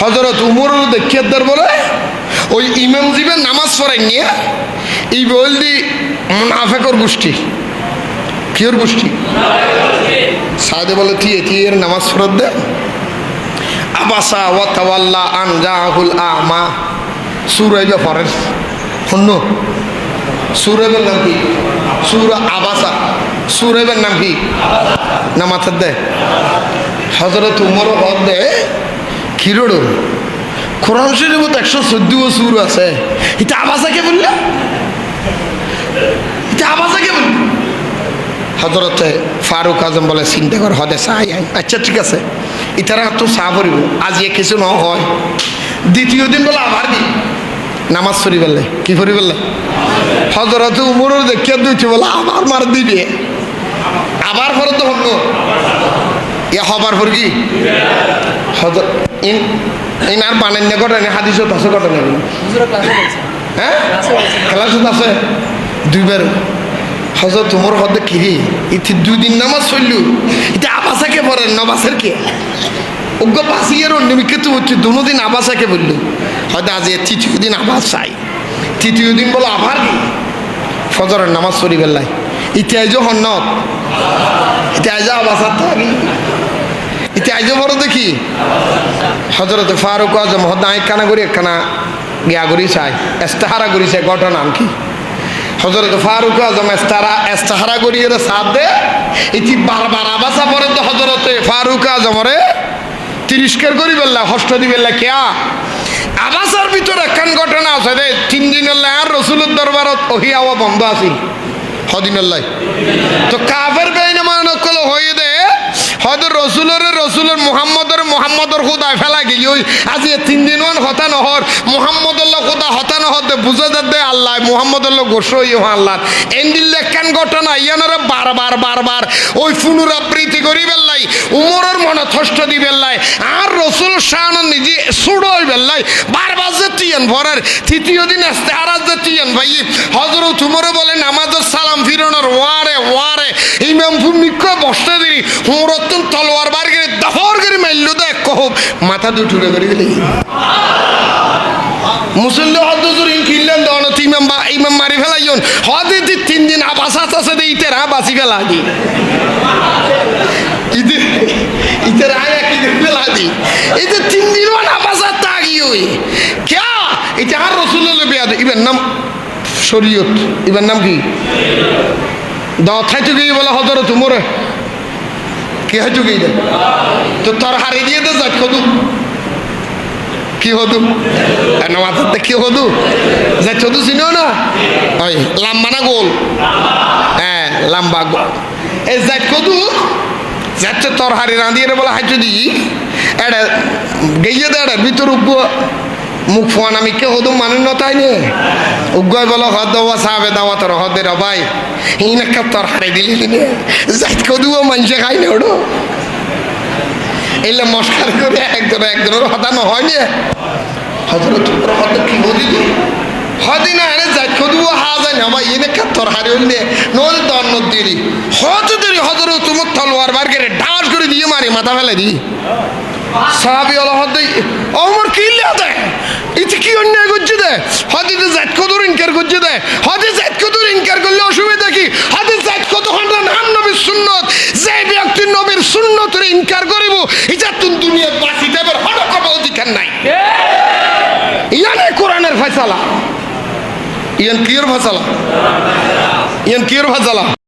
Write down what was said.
হজরত উমর দেখিয়ার বলে, ওই ইমাম জিবে নামাজ পড়াই নিয়ে এই বলদি মুনাফেকর গোষ্ঠী। কিয়র গোষ্ঠী? সাদে বলে তুই এর নামাজ ফেরত দে। আবাসা ওয়া তাওয়াল্লা আন জাহুল আমা সুরাইবে পড়েন শূন্য সুরাইবের নাম কি? সুরা আবাসা। সুরাইবের নাম কি? না মাথার দে। হজরত উমর হদ দে কিরোড় কোরআন শরীফত একশো চোদ্দ সুর আছে। এটা আবাসাকে বললে? এটা আবাসাকে বললে? হজরতে ফারুক আজম বলে চিন্তা কর হদে চাই আচ্ছা ঠিক আছে। ইতারা তো চাহ পড়িব আজি কিছু ন, হয়। দ্বিতীয় দিন বলে আবার দি নামাজ পড়ি পেলে কি পড়ি পেলে হজরতে উমরের দেখিয়া দুইটি বলে আবার মার দিবে আবার পরে তো হন্য ইয়া হবার পর কি? হজর ইন ইন আর বানান্য ঘটনা হাদিসত আছে ঘটনা হুজুরা হ্যাঁ? আছে। দুইবার। হজরত তোমার হদে কিরি ইতি দুই দিন নামাজ চলল এটা আবাসাকে পড়েন নবাসের কে? অজ্ঞ বাসিয়ের নিমিকে তো হচ্ছে দুনো দিন আবাসাকে বলল হয়তো আজ তৃতীয় দিন আবাস চাই। তৃতীয় দিন বলো আবার কি? ফজরের নামাজ চলি বেল্লাই ইতিহাস হন্নত। ইতিহাস আবাসার থাকি। ইতিহাস বড় দেখি। হজরত ফারুক আজম হদা একখানা করি একখানা গিয়া করি চাই। এস্তাহারা করি চাই, ঘটনা কি? হজরত ফারুক আজম এস্তারা এস্তাহারা করি এর সাথ দে। ইতি বারবার আবাসা পরে তো হজরত ফারুক আজমরে তিরস্কার করি বেল্লা হস্ত দি বেল্লা কেয়া আবাসার ভিতরে একখান ঘটনা আছে দে তিন দিনের আর রসুলের দরবারত ওহিয়াওয়া বন্ধ আছিল। হদিনাল্লাই তো কাফের বেইনে মানে কল হয়ে হয়তো রসুলের রসুলের মোহাম্মদের, মোহাম্মদর খুদা ফেলা গেলি। ওই আজি তিন দিন মান হতা নহর মোহাম্মদুল্লাহ খুদা হতা নহর দে বুঝে দে আল্লাহ মোহাম্মদুল্লাহ গোস ইহ আল্লাহ। এন্ডিল কেন ঘটনা ইয়ানরে বারবার বারবার ওই পুনরাবৃত্তি করি বেল্লাই, উমরের মনে থষ্ট দি বেল্লাই, আর রসুল শাহন নিজে সুড়ই বেল্লাই। বারবার যে তিয়ান ভরার, তৃতীয় দিন আসতে আর যে তিয়ান ভাই হজরত উমরে বলে, নামাজের সালাম ফিরানোর ওয়ারে ওয়ারে ইমাম ভূমিক বসতে দিলি হুমরতন তলোয়ার বার করে দফর করে মাইল্লু দেখ কহ মাথা দুটুরে করে গেলি। মুসল্লি হদ্দুর ইন কিনলেন দন ইমাম ইমাম মারি ফেলাইন হদে তিন দিন আবাস আছে দে ইতের হা বাসি ফেলা দি ইতে ইতের ফেলা দি ইতে তিন দিন আবাস তাগি হই। ক্যা? এটা আর রসুল্লাহ বিয়াদ ইবের নাম শরীয়ত। ইবের নাম কি? দাও থাইতে গিয়ে বলে হজর তুমরে কি হাইতু গিয়ে দে? তো তোর হারি দিয়ে দে যাক কদু কি হদু মাথাতে কি হদু যে চদু চিনো না? ওই লাম্বা না গোল? হ্যাঁ লাম্বা গোল। এই যাক কদু যাচ্ছে তোর হারি রাঁধিয়ে বলে হাইচু দি এটা গেইয়ে দে এটা ভিতর উপ মুখ ফোয়ান আমি কে হদু মানুষ নতাই নে? উগ্গয় বলো হদ দেওয়া সাহাবে দাওয়া তোর হদে র ভাই হিন তোর হারে দিলি দিনে যাইত কদুও মানুষে খাই না ওড়ো এলে মস্কার করে একজন একজনের হতা নে? হজরত তোর হদ কি হদি দি হদি না এনে যাইত কদুও হা যায় না? ভাই এনে কা তোর হারে হইলে নদী দন্ন দিলি হত দিলি হজরত তোমার তলোয়ার বার করে ডাস করে দিয়ে মারি মাথা ফেলে দি। সাহাবি আল্লাহ অমর কি অন্যায় করছে দে হদিতে জাত কদর ইনকার করছে দে হদি জাত কদর ইনকার করলে অসুবিধা কি? হদি জাত ঘণ্টা নাম নবীর সুন্নত। যে ব্যক্তি নবীর সুন্নতের ইনকার করিব ইজা তুন দুনিয়ার বাসি দেবের হঠাৎ অধিকার নাই। ইয়ানে কোরআনের ফয়সালা। ইয়ান কিয়র ফয়সালা? ইয়ান কিয়র ফয়সালা?